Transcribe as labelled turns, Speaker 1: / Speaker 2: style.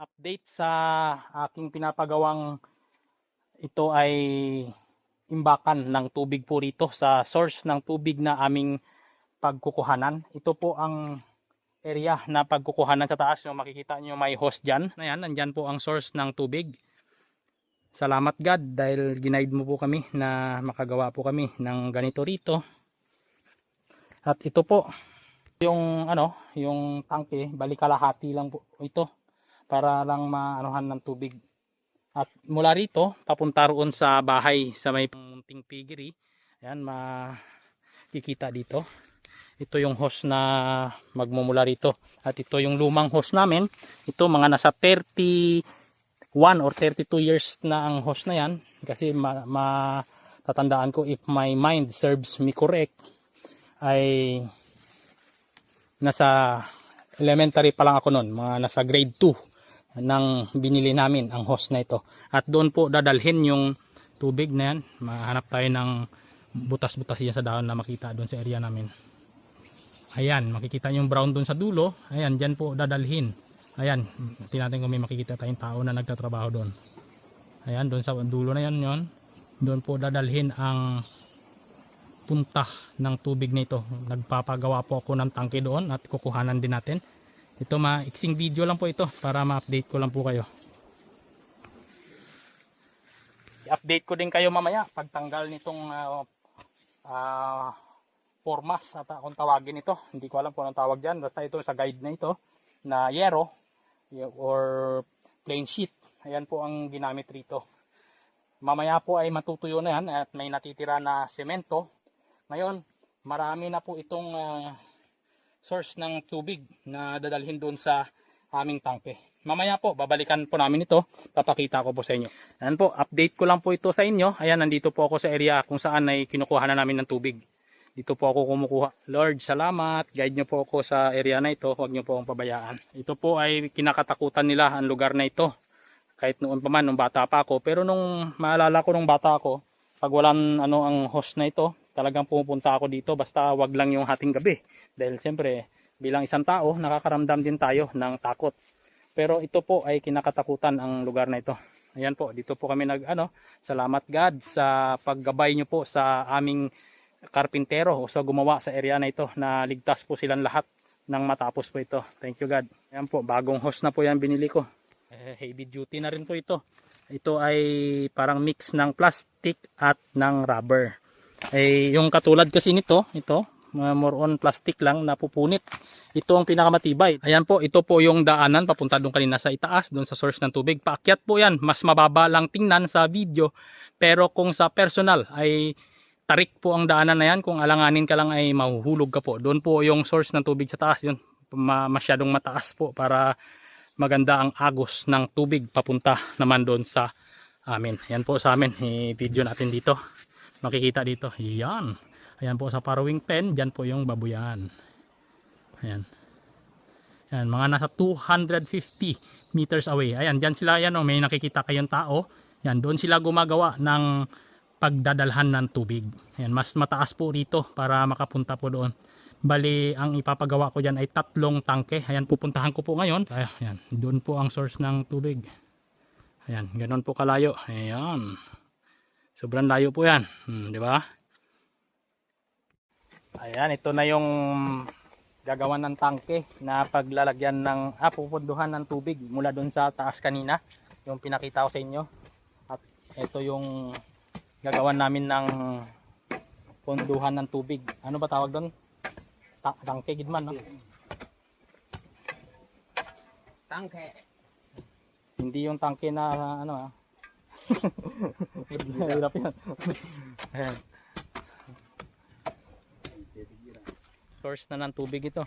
Speaker 1: update sa aking pinapagawang ito ay imbakan ng tubig po rito sa source ng tubig na aming pagkukuhanan. Ito po ang area na pagkukuhanan sa taas. Yung makikita nyo may hose dyan. Ayan, nandyan po ang source ng tubig. Salamat God dahil ginaid mo po kami na makagawa po kami ng ganito rito. At ito po yung ano, yung tangke, balikalahati lang po ito para lang maanuhan ng tubig. At mula rito, papunta roon sa bahay sa may munting piggery. Ayan, makikita dito. Ito yung hose na magmumula rito. At ito yung lumang hose namin. Ito mga nasa 31 or 32 years na ang hose na yan. Kasi ma matatandaan ko if my mind serves me correct ay nasa elementary pa lang ako noon. Mga nasa grade 2 nang binili namin ang hose na ito. At doon po dadalhin yung tubig na yan. Mahanap tayo ng butas-butas yan sa dahon na makita doon sa area namin. Ayan, makikita yung brown doon sa dulo. Ayan, dyan po dadalhin. Ayan, tingnan natin kung may makikita tayong tao na nagtatrabaho doon. Ayan, doon sa dulo na yan yon. Doon po dadalhin ang punta ng tubig na ito. Nagpapagawa po ako ng tangke doon at kukuhanan din natin. Ito maiksing video lang po ito para ma-update ko lang po kayo. I-update ko din kayo mamaya pagtanggal nitong uh, uh, formas at akong tawagin ito. Hindi ko alam kung anong tawag dyan. Basta ito sa guide na ito na yero or plain sheet. Ayan po ang ginamit rito. Mamaya po ay matutuyo na yan at may natitira na semento. Ngayon, marami na po itong uh, source ng tubig na dadalhin doon sa aming tangke. Mamaya po, babalikan po namin ito. Papakita ko po sa inyo. Ayan po, update ko lang po ito sa inyo. Ayan, nandito po ako sa area kung saan ay kinukuha na namin ng tubig. Dito po ako kumukuha. Lord, salamat. Guide nyo po ako sa area na ito. Huwag nyo po akong pabayaan. Ito po ay kinakatakutan nila ang lugar na ito. Kahit noon pa man, nung bata pa ako. Pero nung maalala ko nung bata ako, pag walang ano, ang host na ito, talagang pumupunta ako dito. Basta wag lang yung hating gabi. Dahil siyempre, bilang isang tao, nakakaramdam din tayo ng takot. Pero ito po ay kinakatakutan ang lugar na ito. Ayan po, dito po kami nag ano, salamat God sa paggabay nyo po sa aming karpintero o sa gumawa sa area na ito na ligtas po silang lahat nang matapos po ito. Thank you God. Ayan po, bagong hose na po yan binili ko. Eh, heavy duty na rin po ito. Ito ay parang mix ng plastic at ng rubber. Eh, yung katulad kasi nito, ito, more on plastic lang na pupunit. Ito ang pinakamatibay. Ayan po, ito po yung daanan papunta doon kanina sa itaas, doon sa source ng tubig. Paakyat po yan, mas mababa lang tingnan sa video. Pero kung sa personal ay tarik po ang daanan na yan. Kung alanganin ka lang ay mahuhulog ka po. Doon po yung source ng tubig sa taas. Yun, ma masyadong mataas po para maganda ang agos ng tubig papunta naman doon sa amin. Yan po sa amin. I-video natin dito. Makikita dito. Yan. Ayan po sa parawing pen. Diyan po yung babuyan. Ayan. Ayan. Mga nasa 250 meters away. Ayan. Diyan sila. Ayan, oh, may nakikita kayong tao. Yan. Doon sila gumagawa ng pagdadalhan ng tubig. Ayan. Mas mataas po rito para makapunta po doon. Bali, ang ipapagawa ko dyan ay tatlong tangke. Ayan, pupuntahan ko po ngayon. Ayan, doon po ang source ng tubig. Ayan, ganun po kalayo. Ayan. Sobrang layo po yan. Hmm, di ba? Ayan, ito na yung gagawan ng tangke na paglalagyan ng, ah, pupunduhan ng tubig mula doon sa taas kanina. Yung pinakita ko sa inyo. At ito yung gagawan namin ng punduhan ng tubig. Ano ba tawag doon? Ta tangke gidman, no?
Speaker 2: Tangke.
Speaker 1: Hindi yung tangke na ano ah. Hirap yan. Ayan. Source na ng tubig ito.